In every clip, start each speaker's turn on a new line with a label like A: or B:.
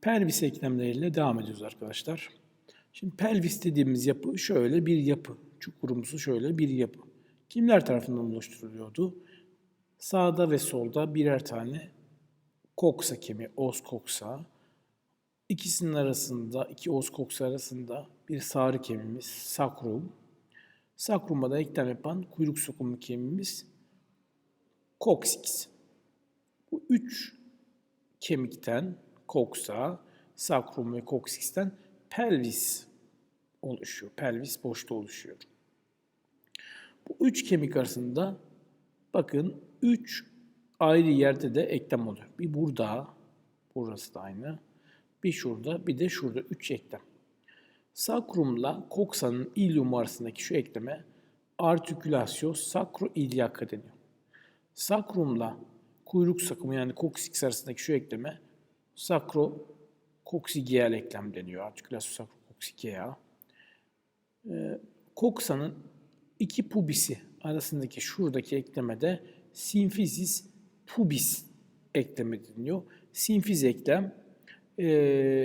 A: Pelvis eklemleriyle devam ediyoruz arkadaşlar. Şimdi pelvis dediğimiz yapı şöyle bir yapı. Çukurumsu şöyle bir yapı. Kimler tarafından oluşturuluyordu? Sağda ve solda birer tane koksa kemiği, os koksa. İkisinin arasında, iki os koksa arasında bir sarı kemiğimiz sakrum. Sakruma da eklem yapan kuyruk sokumu kemiğimiz koksix. Bu üç kemikten koksa, sakrum ve koksisten pelvis oluşuyor. Pelvis boşluğu oluşuyor. Bu üç kemik arasında bakın üç ayrı yerde de eklem oluyor. Bir burada, burası da aynı. Bir şurada, bir de şurada üç eklem. Sakrumla koksanın ilium arasındaki şu ekleme artikülasyon sakroiliaka deniyor. Sakrumla kuyruk sakımı yani koksix arasındaki şu ekleme sakro koksigeal eklem deniyor. Artikülasyon sakrokoksigeal. Ee, koksanın iki pubisi arasındaki şuradaki eklemede simfizis pubis eklemi deniyor. Simfiz eklem e,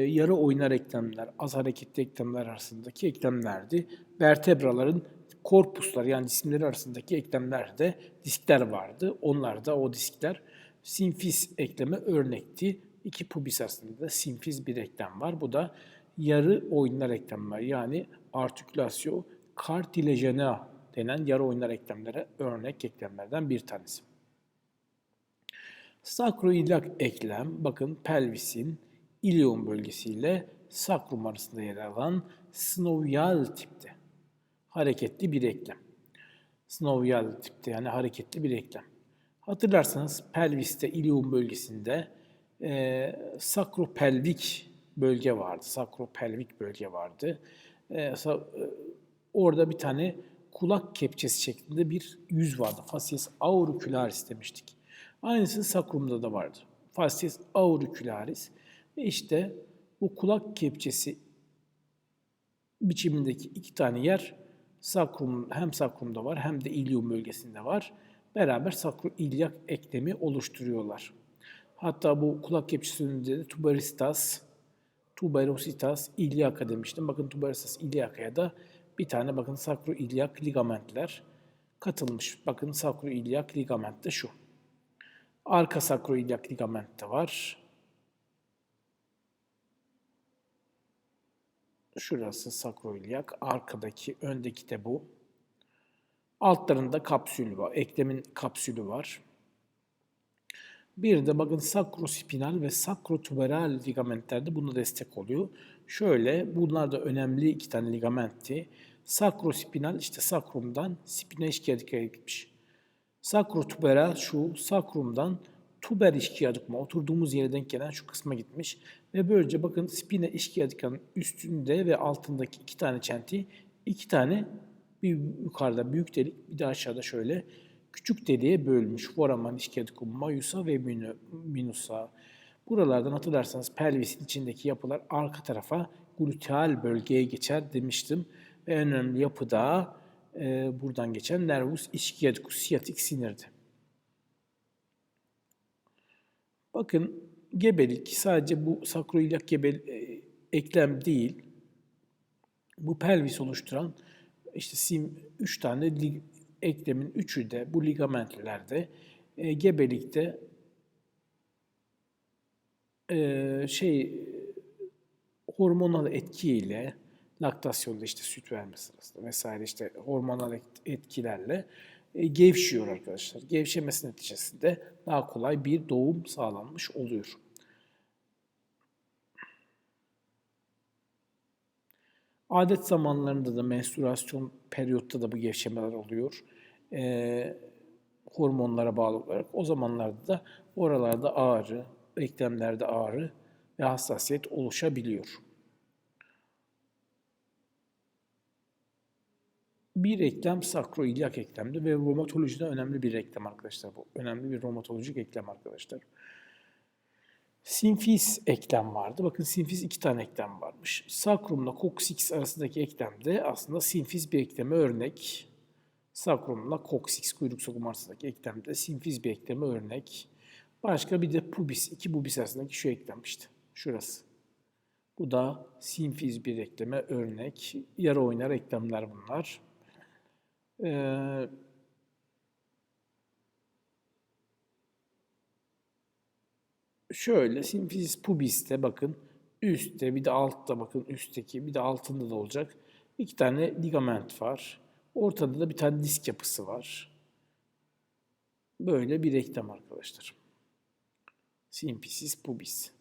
A: yarı oynar eklemler, az hareketli eklemler arasındaki eklemlerdi. Vertebraların korpuslar yani cisimleri arasındaki eklemlerde diskler vardı. Onlar da o diskler simfiz ekleme örnekti. İki pubis arasında da simfiz bir eklem var. Bu da yarı oynar eklemler yani artikülasyon kartilajenea denen yarı oynar eklemlere örnek eklemlerden bir tanesi. Sakroiliak eklem, bakın pelvisin ilium bölgesiyle sakrum arasında yer alan synovial tipte hareketli bir eklem. Synovial tipte yani hareketli bir eklem. Hatırlarsanız pelviste ilium bölgesinde e, sakropelvik bölge vardı. Sakropelvik bölge vardı. E, sa, e, orada bir tane kulak kepçesi şeklinde bir yüz vardı. Facies auricularis demiştik. Aynısı sakrumda da vardı. Facies auricularis. Ve işte bu kulak kepçesi biçimindeki iki tane yer sakrum, hem sakrumda var hem de ilium bölgesinde var. Beraber sakroilyak eklemi oluşturuyorlar. Hatta bu kulak kepçesinde de tuberistas, tuberositas iliaka demiştim. Bakın tuberositas iliakaya da bir tane bakın sakroilyak ligamentler katılmış. Bakın sakroilyak ligament de şu. Arka sakroilyak ligament de var. Şurası sakroilyak, arkadaki, öndeki de bu. Altlarında kapsül var, eklemin kapsülü var. Bir de bakın sakrospinal ve sakrotuberal ligamentler de buna destek oluyor. Şöyle bunlar da önemli iki tane ligamentti. Sakrospinal işte sakrumdan spina işkiyadıkaya gitmiş. Sakrotuberal şu sakrumdan tuber işkiyadıkma oturduğumuz yere denk gelen şu kısma gitmiş. Ve böylece bakın spina işkiyadikanın üstünde ve altındaki iki tane çenti iki tane bir yukarıda büyük delik bir de aşağıda şöyle küçük deliğe bölmüş. Foramen işkiyadikum mayusa ve minusa. Buralardan hatırlarsanız pelvisin içindeki yapılar arka tarafa gluteal bölgeye geçer demiştim. Ve en önemli yapı da e, buradan geçen nervus ischiadicus sciatic sinirdi. Bakın gebelik sadece bu sakroilyak gebe e, eklem değil. Bu pelvis oluşturan işte sim 3 tane eklemin üçü de bu ligamentlerde e, gebelikte e, şey hormonal etkiyle laktasyonda işte süt verme sırasında vesaire işte hormonal etkilerle e, gevşiyor arkadaşlar. Gevşemesi neticesinde daha kolay bir doğum sağlanmış oluyor. Adet zamanlarında da menstruasyon periyotta da bu gevşemeler oluyor. Ee, hormonlara bağlı olarak. O zamanlarda da oralarda ağrı, eklemlerde ağrı ve hassasiyet oluşabiliyor. Bir eklem sakroilyak eklemdi ve romatolojide önemli bir eklem arkadaşlar bu. Önemli bir romatolojik eklem arkadaşlar. Simfiz eklem vardı. Bakın simfiz iki tane eklem varmış. Sakrumla koksix arasındaki eklemde aslında simfiz bir ekleme örnek. Sakrumla koksix kuyruk sokumu arasındaki eklemde simfiz bir ekleme örnek. Başka bir de pubis, iki pubis arasındaki şu eklem işte. Şurası. Bu da simfiz bir ekleme örnek. Yarı oynar eklemler bunlar. Ee, şöyle simfiz pubis'te bakın üstte bir de altta bakın üstteki bir de altında da olacak. İki tane ligament var. Ortada da bir tane disk yapısı var. Böyle bir eklem arkadaşlar. Simfisis pubis.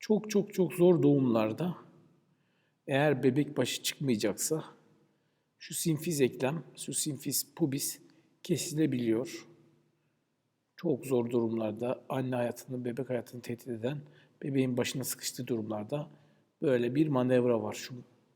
A: Çok çok çok zor doğumlarda eğer bebek başı çıkmayacaksa şu simfiz eklem, şu simfiz pubis kesilebiliyor. Çok zor durumlarda anne hayatını, bebek hayatını tehdit eden bebeğin başına sıkıştığı durumlarda böyle bir manevra var. Şu